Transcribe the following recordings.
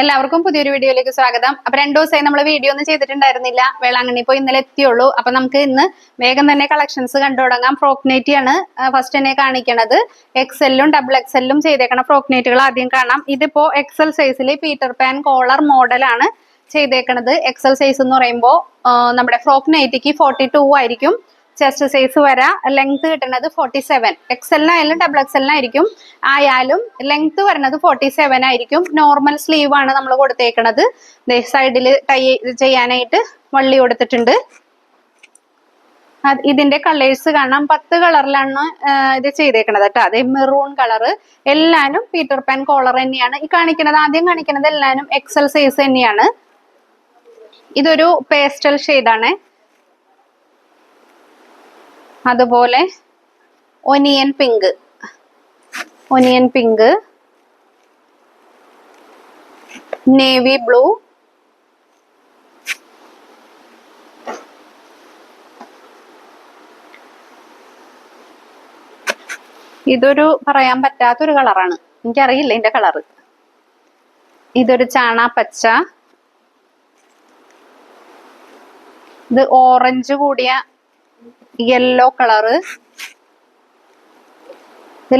എല്ലാവർക്കും പുതിയൊരു വീഡിയോയിലേക്ക് സ്വാഗതം. അപ്പൊ രണ്ടു ദിവസമായി നമ്മൾ വീഡിയോ ഒന്നും ചെയ്തിട്ടുണ്ടായിരുന്നില്ല. വേളാങ്കണ്ണി ഇപ്പൊ ഇന്നലെ എത്തിയുള്ളൂ. അപ്പൊ നമുക്ക് ഇന്ന് വേഗം തന്നെ കളക്ഷൻസ് കണ്ടു തുടങ്ങാം ഫ്രോക്ക് ആണ് ഫസ്റ്റ് തന്നെ കാണിക്കണത്. എക്സെല്ലും ഡബിൾ എക്സെല്ലും ചെയ്തേക്കണ ഫ്രോക്നേറ്റുകൾ ആദ്യം കാണാം. ഇതിപ്പോ എക്സൽ സൈസിൽ പീറ്റർ പാൻ കോളർ മോഡലാണ് ചെയ്തേക്കണത്. എക്സൽ സൈസ് എന്ന് പറയുമ്പോൾ നമ്മുടെ ഫ്രോക്ക് നൈറ്റിക്ക് ഫോർട്ടി ടു ആയിരിക്കും. ചെസ്റ്റ് സൈസ് വരാ. ലെങ്ത് കിട്ടുന്നത് ഫോർട്ടി സെവൻ എക്സലിനായാലും ഡബിൾ എക്സലിനായിരിക്കും ആയാലും ലെങ്ത് വരുന്നത് ഫോർട്ടി സെവൻ ആയിരിക്കും. നോർമൽ സ്ലീവ് ആണ് നമ്മൾ കൊടുത്തേക്കണത്. സൈഡിൽ ടൈ ചെയ്യാനായിട്ട് വള്ളി കൊടുത്തിട്ടുണ്ട്. ഇതിന്റെ കളേഴ്സ് കാണാം. പത്ത് കളറിലാണ് ഇത് ചെയ്തേക്കണത് കേട്ടോ. അതെ മെറൂൺ കളറ് എല്ലാനും പീറ്റർ പാൻ കോളർ തന്നെയാണ്. ഈ കാണിക്കുന്നത് ആദ്യം കാണിക്കുന്നത് എല്ലാനും എക്സൽ സൈസ് തന്നെയാണ്. ഇതൊരു പേസ്റ്റൽ ഷെയ്ഡാണ് അതുപോലെ onion pink. Onion pink. Navy blue. ഇതൊരു പറയാൻ പറ്റാത്തൊരു കളറാണ്. എനിക്കറിയില്ല ഇതിന്റെ കളറ്. ഇതൊരു ചാണ പച്ച. ഇത് ഓറഞ്ച് കൂടിയ യെല്ലോ കളറ്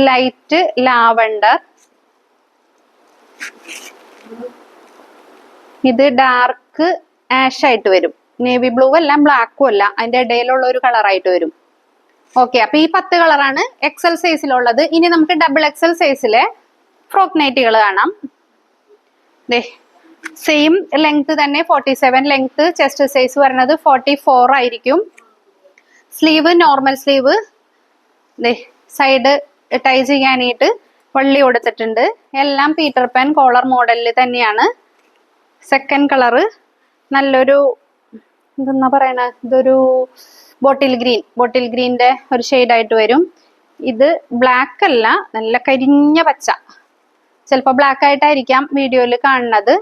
ലൈറ്റ് ലാവണ്ടർ ഇത് ഡാർക്ക് ആഷ് ആയിട്ട് വരും. നേവി ബ്ലൂ അല്ല ബ്ലാക്കും അല്ല. അതിന്റെ ഇടയിലുള്ള ഒരു കളറായിട്ട് വരും. ഓക്കെ അപ്പൊ ഈ പത്ത് കളറാണ് എക്സൽ സൈസിലുള്ളത് ഇനി നമുക്ക് ഡബിൾ എക്സൽ സൈസിലെ ഫ്രോക്ക് നൈറ്റുകൾ കാണാം. സെയിം ലെങ്ത് തന്നെ forty seven length chest size വരുന്നത് ഫോർട്ടി ഫോർ ആയിരിക്കും. Sleeve normal sleeve. Side tie ചെയ്യാനായിട്ട് വള്ളി കൊടുത്തിട്ടുണ്ട്. എല്ലാം പീറ്റർ പാൻ കോളർ മോഡലിൽ തന്നെയാണ്. സെക്കൻഡ് കളറ് നല്ലൊരു എന്താ പറയണ? ഇതൊരു ബോട്ടിൽ ഗ്രീൻ ബോട്ടിൽ ഗ്രീന്റെ ഒരു ഷെയ്ഡായിട്ട് വരും. ഇത് ബ്ലാക്ക് അല്ല നല്ല കരിഞ്ഞ പച്ച. ചിലപ്പോൾ ബ്ലാക്ക് ആയിട്ടായിരിക്കാം വീഡിയോയിൽ കാണുന്നത്.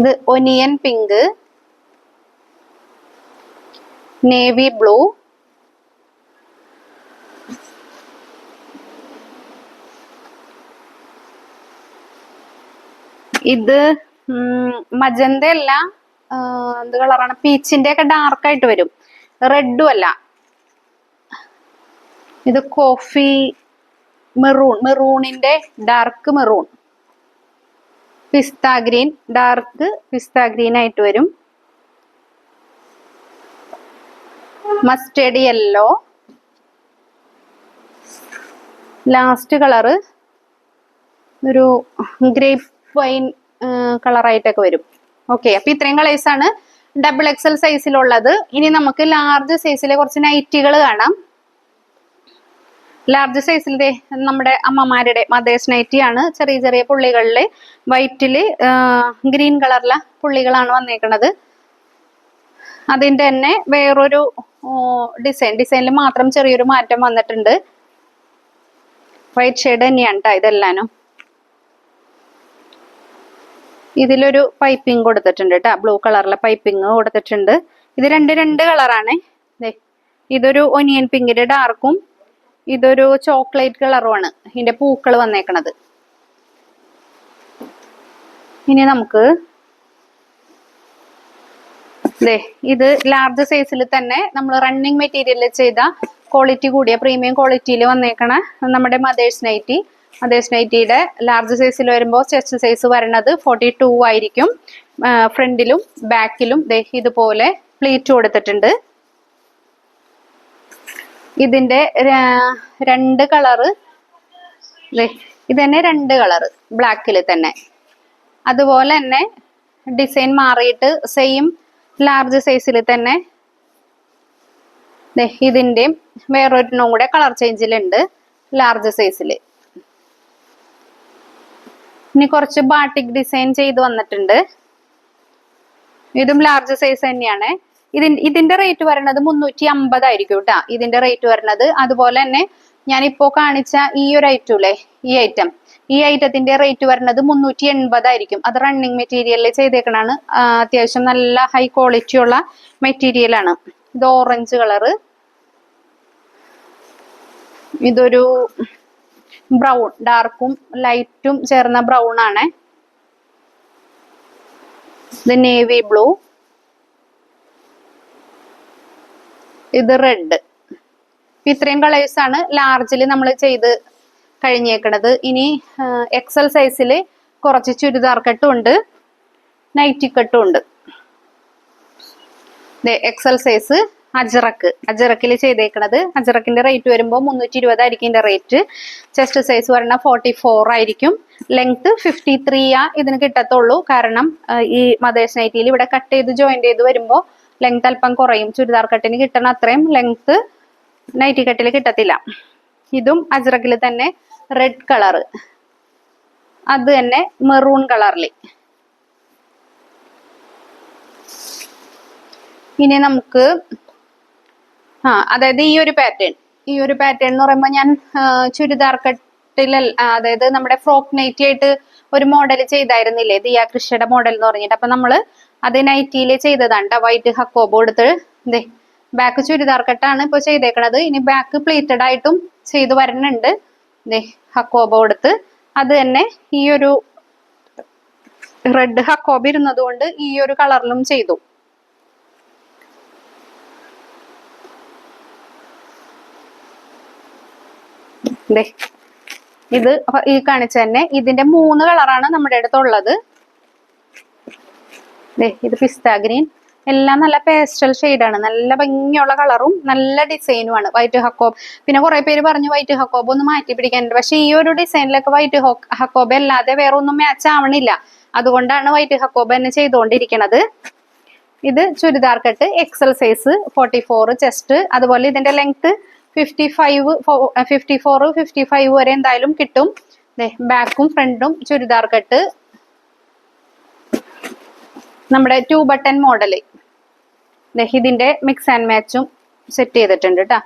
ഇത് ഒനിയൻ പിങ്ക് നേവി ബ്ലൂ. ഇത് മജന്ത അല്ല എന്ത് കളറാണ്? പീച്ചിന്റെ ഒക്കെ ഡാർക്ക് ആയിട്ട് വരും. റെഡും അല്ല. ഇത് coffee maroon. മെറൂണിന്റെ dark maroon. Pista green dark pista green ആയിട്ട് വരും. മസ്റ്റേഡ് യെല്ലോ ലാസ്റ്റ് കളറ് ഒരു ഗ്രേപ്പ് വൈൻ കളറായിട്ടൊക്കെ വരും. ഓക്കെ അപ്പൊ ഇത്രയും കളേഴ്സ് ആണ് ഡബിൾ എക്സൽ സൈസിലുള്ളത് ഇനി നമുക്ക് ലാർജ് സൈസിലെ കുറച്ച് നൈറ്റികൾ കാണാം. ലാർജ് സൈസിലെ നമ്മുടെ അമ്മമാരുടെ മദേഴ്സ് നൈറ്റി ആണ്. ചെറിയ ചെറിയ പുള്ളികളിൽ വൈറ്റിൽ ഗ്രീൻ കളറിലെ പുള്ളികളാണ് വന്നേക്കുന്നത് അതിന്റെ തന്നെ വേറൊരു ഡിസൈൻ ഡിസൈനിൽ മാത്രം ചെറിയൊരു മാറ്റം വന്നിട്ടുണ്ട്. വൈറ്റ് ഷെയ്ഡ് തന്നെയാണ് കേട്ടോ ഇതെല്ലാനും. ഇതിലൊരു പൈപ്പിംഗ് കൊടുത്തിട്ടുണ്ട് കേട്ടോ ബ്ലൂ കളറിലെ പൈപ്പിംഗ് കൊടുത്തിട്ടുണ്ട്. ഇത് രണ്ട് രണ്ട് കളറാണ് ഇതൊരു ഒനിയൻ പിങ്കിന്റെ ഡാർക്കും ഇതൊരു ചോക്ലേറ്റ് കളറുമാണ് ഇതിന്റെ പൂക്കൾ വന്നേക്കണത്. ഇനി നമുക്ക് ദേ ഇത് ലാർജ് സൈസിൽ തന്നെ നമ്മൾ റണ്ണിങ് മെറ്റീരിയലിൽ ചെയ്ത ക്വാളിറ്റി കൂടിയ പ്രീമിയം ക്വാളിറ്റിയിൽ വന്നേക്കണ നമ്മുടെ മദേഴ്സ് നൈറ്റി മദേഴ്സ് നൈറ്റിയുടെ ലാർജ് സൈസിൽ വരുമ്പോൾ ചെസ്റ്റ് സൈസ് വരണത് ഫോർട്ടി ടു ആയിരിക്കും ഫ്രണ്ടിലും ബാക്കിലും ദേ ഇതുപോലെ പ്ലീറ്റ് കൊടുത്തിട്ടുണ്ട്. ഇതിന്റെ രണ്ട് കളറ് ഇത് തന്നെ രണ്ട് കളറ് ബ്ലാക്കിൽ തന്നെ. അതുപോലെ തന്നെ ഡിസൈൻ മാറിയിട്ട് സെയിം ലാർജ് സൈസിൽ തന്നെ. ദേ ഇതിന്റെയും വേറൊരെണ്ണം കൂടെ കളർ ചേഞ്ചിലുണ്ട് ലാർജ് സൈസിൽ ഇനി കുറച്ച് ബാട്ടിക് ഡിസൈൻ ചെയ്ത് വന്നിട്ടുണ്ട്. ഇതും ലാർജ് സൈസ് തന്നെയാണ്. ഇതിന്റെ റേറ്റ് വരുന്നത് മുന്നൂറ്റി അമ്പതായിരിക്കും കേട്ടോ ഇതിന്റെ റേറ്റ് വരുന്നത് അതുപോലെ തന്നെ ഞാനിപ്പോ കാണിച്ച ഈ ഒരു ഐറ്റം അല്ലേ ഈ ഐറ്റം ഈ ഐറ്റത്തിന്റെ റേറ്റ് വരുന്നത് മുന്നൂറ്റി എൺപതായിരിക്കും. അത് റണ്ണിങ് മെറ്റീരിയലിൽ ചെയ്തേക്കണാണ്. അത്യാവശ്യം നല്ല ഹൈ ക്വാളിറ്റി ഉള്ള മെറ്റീരിയലാണ് ഇത് ഓറഞ്ച് കളറ് ഇതൊരു ബ്രൗൺ ഡാർക്കും ലൈറ്റും ചേർന്ന ബ്രൗൺ ആണ്. ഇത് നേവി ബ്ലൂ ഇത് റെഡ് ഇത്രയും കളേഴ്സ് ആണ് ലാർജിൽ നമ്മൾ ചെയ്ത് കഴിഞ്ഞേക്കണത്. ഇനി എക്സൽ സൈസിൽ കുറച്ച് ചുരിദാർ കട്ടും ഉണ്ട് നൈറ്റി കട്ടും ഉണ്ട്. എക്സൽ സൈസ് അജറക്ക് അജറക്കിൽ ചെയ്തേക്കണത്. അജറക്കിന്റെ റേറ്റ് വരുമ്പോൾ മുന്നൂറ്റി ഇരുപതായിരിക്കും ഇതിന്റെ റേറ്റ് ചെസ്റ്റ് സൈസ് പറഞ്ഞാൽ ഫോർട്ടി ഫോർ ആയിരിക്കും. ലെങ്ത് ഫിഫ്റ്റി ത്രീ ആ ഇതിന് കിട്ടത്തുള്ളൂ. കാരണം ഈ മദേഴ്സ് നൈറ്റിയിൽ ഇവിടെ കട്ട് ചെയ്ത് ജോയിന്റ് ചെയ്ത് വരുമ്പോൾ ലെങ്ത് അല്പം കുറയും. ചുരിദാർ കട്ടിന് കിട്ടണ അത്രയും ലെങ്ത് നൈറ്റി കട്ടിൽ കിട്ടത്തില്ല. ഇതും അജറക്കിൽ തന്നെ റെഡ് കളറ് അത് തന്നെ മെറൂൺ കളറിൽ ഇനി നമുക്ക് ആ അതായത് ഈ ഒരു പാറ്റേൺ ഈ ഒരു പാറ്റേൺ എന്ന് പറയുമ്പോൾ ഞാൻ ചുരിദാർ കട്ടിൽ അതായത് നമ്മുടെ ഫ്രോക്ക് നൈറ്റി ആയിട്ട് ഒരു മോഡൽ ചെയ്തായിരുന്നില്ലേ? ദിയ കൃഷിയുടെ മോഡൽ എന്ന് പറഞ്ഞിട്ട്. അപ്പൊ നമ്മൾ അത് നൈറ്റിയിൽ ചെയ്തതാണ് വൈറ്റ് ഹക്കോബ് എടുത്ത് ദേ ബാക്ക് ചുരിദാർ കട്ടാണ് ഇപ്പൊ ചെയ്തേക്കണത്. ഇനി ബാക്ക് പ്ലേറ്റഡ് ആയിട്ടും ചെയ്തു വരുന്നുണ്ട് ഹക്കോബ കൊടുത്ത്. അത് തന്നെ ഈ ഒരു റെഡ് ഹക്കോബ ഇരുന്നത് കൊണ്ട് ഈ ഒരു കളറിലും ചെയ്തു. ഇത് ഈ കാണിച്ച തന്നെ ഇതിന്റെ മൂന്ന് കളറാണ് നമ്മുടെ അടുത്തുള്ളത്. ഇത് പിസ്ത ഗ്രീൻ എല്ലാം നല്ല പേസ്റ്റൽ ആണ്. നല്ല ഭംഗിയുള്ള കളറും നല്ല ഡിസൈനുമാണ് വൈറ്റ് ഹക്കോബ് പിന്നെ കുറെ പേര് പറഞ്ഞു വൈറ്റ് ഹക്കോബ് ഒന്ന് മാറ്റി പിടിക്കാനുണ്ട് പക്ഷെ ഈ ഒരു ഡിസൈനിലൊക്കെ വൈറ്റ് ഹക്കോബ് അല്ലാതെ വേറെ ഒന്നും മാച്ച് ആവണില്ല. അതുകൊണ്ടാണ് വൈറ്റ് ഹക്കോബ് തന്നെ ചെയ്തുകൊണ്ടിരിക്കുന്നത് ഇത് churidar cut XL size forty four chest അതുപോലെ ഇതിന്റെ length fifty five fifty four fifty five വരെ എന്തായാലും കിട്ടും. ബാക്കും ഫ്രണ്ടും ചുരിദാർ കട്ട്. നമ്മുടെ ടു ബട്ടൺ മോഡൽ ഇതിന്റെ മിക്സ് ആൻഡ് മാച്ചും സെറ്റ് ചെയ്തിട്ടുണ്ട് കേട്ടോ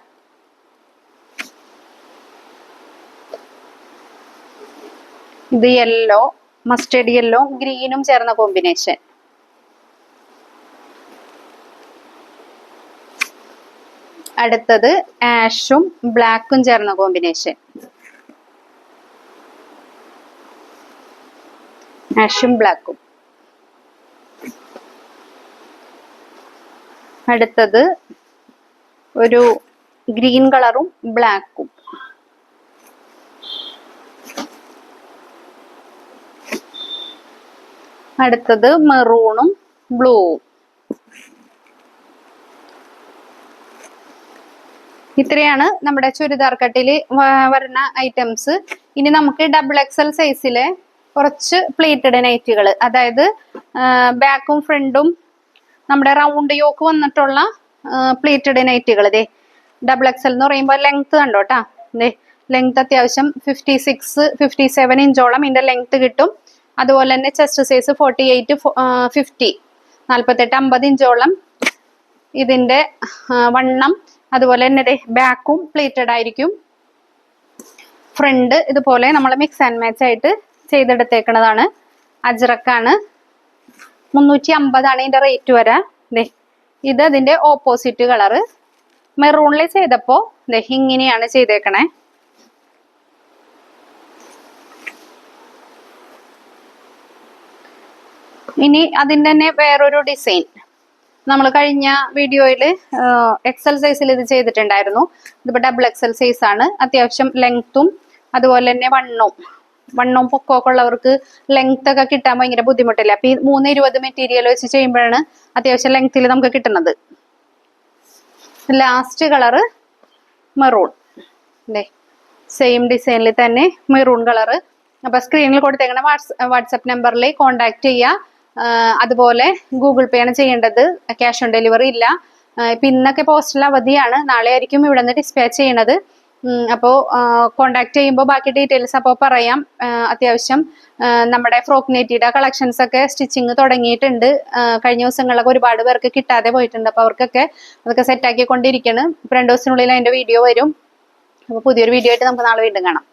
ഇത് യെല്ലോ മസ്റ്റേഡ് യെല്ലോ ഗ്രീനും ചേർന്ന കോമ്പിനേഷൻ അടുത്തത് ആഷും ബ്ലാക്കും ചേർന്ന കോമ്പിനേഷൻ ആഷും ബ്ലാക്കും അടുത്തത് ഒരു ഗ്രീൻ കളറും ബ്ലാക്കും. അടുത്തത് മെറൂണും ബ്ലൂവും. ഇത്രയാണ് നമ്മുടെ ചുരിദാർ കട്ടിൽ വരുന്ന ഐറ്റംസ്. ഇനി നമുക്ക് ഡബിൾ എക്സൽ സൈസിലെ കുറച്ച് പ്ലേറ്റഡ് നൈറ്റുകൾ അതായത് ബാക്കും ഫ്രണ്ടും നമ്മുടെ റൗണ്ട് യോക്ക് വന്നിട്ടുള്ള പ്ലേറ്റഡ് നൈറ്റുകൾ ദേ ഡബിൾ എക്സൽ എന്ന് പറയുമ്പോൾ ലെങ്ത് കണ്ടോട്ടാ ദേ ലെങ്ത് അത്യാവശ്യം ഫിഫ്റ്റി സിക്സ് ഫിഫ്റ്റി സെവൻ ഇഞ്ചോളം ഇതിന്റെ ലെങ്ത് കിട്ടും. അതുപോലെ തന്നെ chest size forty eight fifty നാൽപ്പത്തെട്ട് അമ്പത് ഇഞ്ചോളം ഇതിന്റെ വണ്ണം. അതുപോലെ തന്നെ ബാക്കും പ്ലേറ്റഡ് ആയിരിക്കും. ഫ്രണ്ട് ഇതുപോലെ നമ്മൾ മിക്സ് ആൻഡ് മാച്ച് ആയിട്ട് ചെയ്തെടുത്തേക്കുന്നതാണ് അജ്രക്കാണ്. മുന്നൂറ്റി അമ്പതാണ് ഇതിന്റെ റേറ്റ് വരെ. ദേ ഇത് അതിന്റെ ഓപ്പോസിറ്റ് കളറ് മെറൂണിൽ ചെയ്തപ്പോ ദേ ഇങ്ങനെയാണ് ചെയ്തേക്കണേ. ഇനി അതിന്റെ തന്നെ വേറൊരു ഡിസൈൻ നമ്മൾ കഴിഞ്ഞ വീഡിയോയിൽ എക്സൽ സൈസിൽ ഇത് ചെയ്തിട്ടുണ്ടായിരുന്നു. ഇതിപ്പോ ഡബിൾ എക്സൽ സൈസ് ആണ്. അത്യാവശ്യം ലെങ്ത്തും അതുപോലെ തന്നെ വണ്ണവും വണ്ണവും പൊക്കമൊക്കെ ഉള്ളവർക്ക് ലെങ്ത് ഒക്കെ കിട്ടാൻ ഭയങ്കര ബുദ്ധിമുട്ടില്ല? അപ്പൊ ഈ മൂന്ന് ഇരുപത് മെറ്റീരിയൽ വെച്ച് ചെയ്യുമ്പോഴാണ് അത്യാവശ്യം ലെങ്ത്തിൽ നമുക്ക് കിട്ടുന്നത്. ലാസ്റ്റ് കളറ് മെറൂൺ അല്ലേ സെയിം ഡിസൈനിൽ തന്നെ മെറൂൺ കളറ് അപ്പൊ സ്ക്രീനിൽ കൊടുത്തേക്കുന്ന വാട്സ് വാട്സപ്പ് നമ്പറിൽ കോണ്ടാക്ട് ചെയ്യുക അതുപോലെ ഗൂഗിൾ പേ ആണ് ചെയ്യേണ്ടത്. ക്യാഷ് ഓൺ ഡെലിവറി ഇല്ല. ഇപ്പൊ ഇന്നൊക്കെ പോസ്റ്റൽ അവധിയാണ്. നാളെ ആയിരിക്കും ഇവിടെ നിന്ന് ഡിസ്പാച്ച് ചെയ്യണത്. അപ്പോൾ കോണ്ടാക്ട് ചെയ്യുമ്പോൾ ബാക്കി ഡീറ്റെയിൽസ് അപ്പോൾ പറയാം. അത്യാവശ്യം നമ്മുടെ ഫ്രോക്ക് നെറ്റിയുടെ കളക്ഷൻസ് ഒക്കെ സ്റ്റിച്ചിങ് തുടങ്ങിയിട്ടുണ്ട്. കഴിഞ്ഞ ദിവസങ്ങളിലൊക്കെ ഒരുപാട് പേർക്ക് കിട്ടാതെ പോയിട്ടുണ്ട്. അപ്പോൾ അവർക്കൊക്കെ അതൊക്കെ സെറ്റാക്കി കൊണ്ടിരിക്കണം രണ്ടു ദിവസത്തിനുള്ളിൽ അതിന്റെ വീഡിയോ വരും. അപ്പോൾ പുതിയൊരു വീഡിയോ ആയിട്ട് നമുക്ക് നാളെ വീണ്ടും കാണാം.